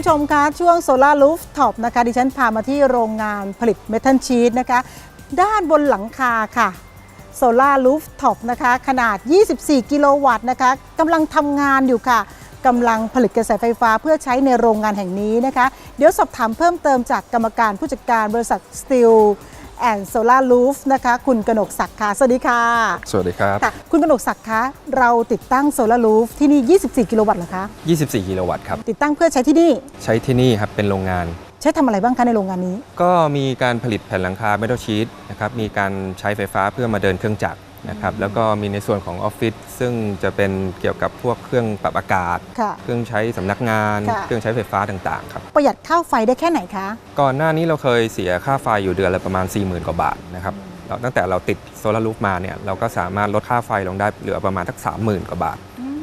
ผู้ชมคะช่วงโซลารูฟท็อปนะคะดิฉันพามาที่โรงงานผลิตเมทัลชีตนะคะ ด้านบนหลังคาค่ะโซลารูฟท็อปนะคะขนาด 24 กิโลวัตต์นะคะกำลังทำงานอยู่ค่ะกำลังผลิตกระแสไฟฟ้าเพื่อใช้ในโรงงานแห่งนี้นะคะ เดี๋ยวสอบถามเพิ่มเติมจากกรรมการผู้จัดการบริษัทสตีล and Solar Roof นะคะ คุณกนกศักดิ์ค่ะ สวัสดีค่ะ สวัสดีครับ ค่ะ คุณกนกศักดิ์คะ เราติดตั้ง Solar Roof ที่นี่ 24 กิโลวัตต์เหรอคะ 24 กิโลวัตต์ครับ ติดตั้งเพื่อใช้ที่นี่ ใช้ที่นี่ครับเป็นโรงงาน ใช้ทำอะไรบ้างคะในโรงงานนี้ ก็มีการผลิตแผ่นหลังคาเมทัลชีตนะครับ มีการใช้ไฟฟ้าเพื่อมาเดินเครื่องจักร นะครับแล้วก็มีในส่วนของออฟฟิศซึ่งจะเป็นเกี่ยวกับพวกเครื่องปรับอากาศ ค่ะเครื่องใช้สำนักงาน ค่ะ เครื่องใช้ไฟฟ้าต่างๆครับประหยัดค่าไฟได้แค่ไหนคะ ก่อนหน้านี้เราเคยเสียค่าไฟอยู่เดือนละประมาณ 40,000 กว่าบาทนะครับแล้วตั้งแต่เราติดโซลารูฟมาเนี่ยเราก็สามารถลดค่าไฟลงได้เหลือประมาณทัก 30,000 กว่าบาท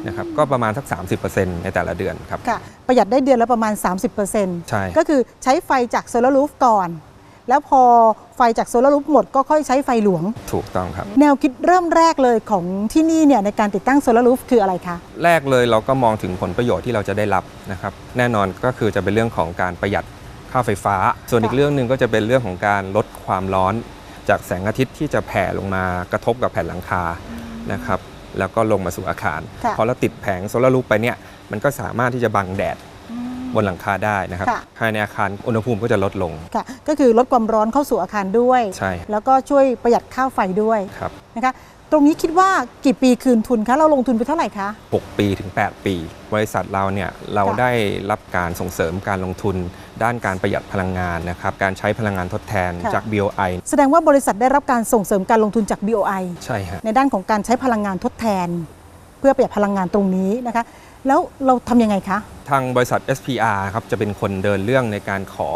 นะครับก็ประมาณทัก 30%ในแต่ละเดือนครับค่ะ ประหยัดได้เดือนละประมาณ 30%ใช่ ก็คือใช้ไฟจากโซลารูฟก่อน แล้วพอไฟจากโซลารูฟหมดก็ค่อยใช้ไฟหลวง ถูกต้องครับ แนวคิดเริ่มแรกเลยของที่นี่เนี่ยในการติดตั้งโซลารูฟคืออะไรคะ แรกเลยเราก็มองถึงผลประโยชน์ที่เราจะได้รับนะครับ แน่นอนก็คือจะเป็นเรื่องของการประหยัดค่าไฟฟ้า ส่วนอีกค่ะเรื่องหนึ่งก็จะเป็นเรื่องของการลดความร้อน จากแสงอาทิตย์ที่จะแผ่ลงมากระทบกับแผ่นหลังคานะครับแล้วก็ลงมาสู่อาคารค่ะพอเราติดแผงโซลาร์รูปไปเนี่ยมันก็สามารถที่จะบังแดด บนหลังคาได้นะครับค่ะภายในอาคารอุณหภูมิก็จะลดลงค่ะก็คือลดความร้อนเข้าสู่อาคารด้วย ใช่ แล้วก็ช่วยประหยัดค่าไฟด้วยครับนะคะตรงนี้คิดว่ากี่ปีคืนทุนคะ เราลงทุนไปเท่าไหร่คะ 6 ปีถึง 8 ปี บริษัทเราเนี่ยเราค่ะได้รับการส่งเสริมการลงทุน ด้านการประหยัดพลังงานนะครับการใช้พลังงานทดแทนค่ะจาก BOI แสดงว่าบริษัทได้รับการส่งเสริมการลงทุนจาก BOI ใช่ฮะในด้านของการใช้พลังงานทดแทน เพื่อประหยัดพลังงานตรงนี้นะคะ แล้วเราทำยังไงคะ ทางบริษัท SPR ครับจะเป็นคนเดินเรื่องในการขอ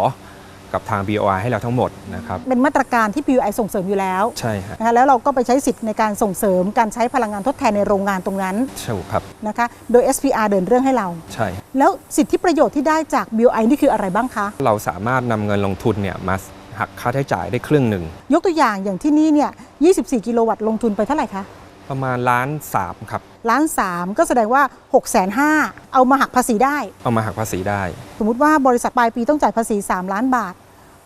กับทาง BOI ให้เราทั้งหมดนะครับ เป็นมาตรการที่ BOI ส่งเสริมอยู่แล้วใช่ฮะนะคะแล้วเราก็ไปใช้สิทธิ์ในการส่งเสริมการใช้พลังงานทดแทนในโรงงานตรงนั้นใช่ครับนะคะ โดย SPR เดินเรื่องให้เรา ใช่ แล้วสิทธิประโยชน์ที่ได้จาก BOI นี่คืออะไรบ้างคะ เราสามารถนำเงินลงทุนเนี่ยมาหักค่าใช้จ่ายได้ครึ่งหนึ่ง ยกตัวอย่างอย่างที่นี่เนี่ย 24 กิโลวัตต์ลงทุนไปเท่าไหร่คะ ประมาณล้านสามครับ ล้านสามก็แสดงว่า6 5 0 0 0เอามาหักภาษีได้ เอามาหักภาษีได้ สมมุติว่าบริษัทปลายปีต้องจ่ายภาษี 3 ล้านบาท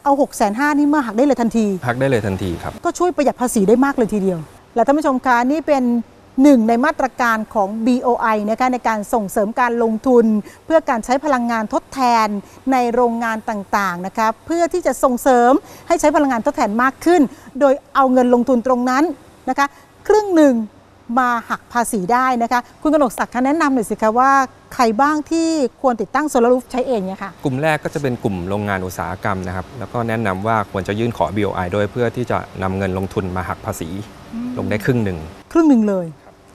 เอา6 5 0 0 0นี่มาหักได้เลยทันที หักได้เลยทันทีครับ ก็ช่วยประหยัดภาษีได้มากเลยทีเดียว และท่านผู้ชมคะนี่เป็นหนึ่งในมาตรการของ BOI นะคะในการส่งเสริมการลงทุน เพื่อการใช้พลังงานทดแทนในโรงงานต่างๆนะคะเพื่อที่จะส่งเสริมให้ใช้พลังงานทดแทนมากขึ้น โดยเอาเงินลงทุนตรงนั้นนะคะ ครึ่งหนึ่งมาหักภาษีได้นะคะ คุณกนกศักดิ์คะแนะนำหน่อยสิคะว่าใครบ้างที่ควรติดตั้งโซลารูฟใช้เองเนี่ยค่ะ กลุ่มแรกก็จะเป็นกลุ่มโรงงานอุตสาหกรรมนะครับ แล้วก็แนะนำว่าควรจะยื่นขอ BOI ด้วยเพื่อที่จะนำเงินลงทุนมาหักภาษีลงได้ครึ่งหนึ่งครึ่งหนึ่งเลย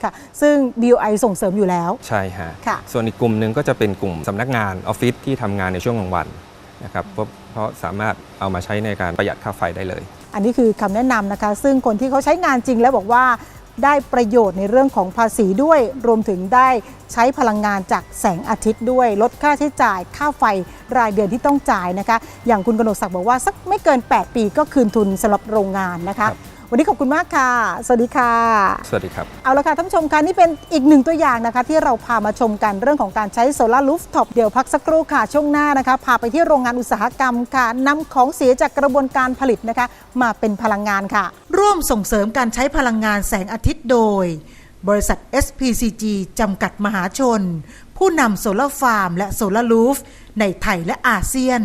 ค่ะ ซึ่ง BOI ส่งเสริมอยู่แล้ว ใช่ฮะ ค่ะ ส่วนอีกกลุ่มหนึ่งก็จะเป็นกลุ่มสำนักงานออฟฟิศที่ทำงานในช่วงกลางวันนะครับเพราะเพราะสามารถเอามาใช้ในการประหยัดค่าไฟได้เลย อันนี้คือคำแนะนำนะคะ ซึ่งคนที่เขาใช้งานจริงแล้วบอกว่าได้ประโยชน์ในเรื่องของภาษีด้วย รวมถึงได้ใช้พลังงานจากแสงอาทิตย์ด้วย ลดค่าใช้จ่าย ค่าไฟรายเดือนที่ต้องจ่ายนะคะ อย่างคุณกนกศักดิ์บอกว่าสักไม่เกิน 8 ปีก็คืนทุนสำหรับโรงงานนะคะค วันนี้ขอบคุณมากค่ะ สวัสดีค่ะ สวัสดีครับ เอาละค่ะท่านผู้ชมคะนี่เป็นอีกหนึ่งตัวอย่างนะคะ ที่เราพามาชมกันเรื่องของการใช้โซลารูฟท็อปเดี๋ยวพักสักครู่ค่ะช่วงหน้านะคะ พาไปที่โรงงานอุตสาหกรรมค่ะนำของเสียจากกระบวนการผลิตนะคะ มาเป็นพลังงานค่ะ ร่วมส่งเสริมการใช้พลังงานแสงอาทิตย์โดย บริษัท SPCG จำกัดมหาชน ผู้นำโซลาร์ฟาร์ม และโซลารูฟในไทยและอาเซียน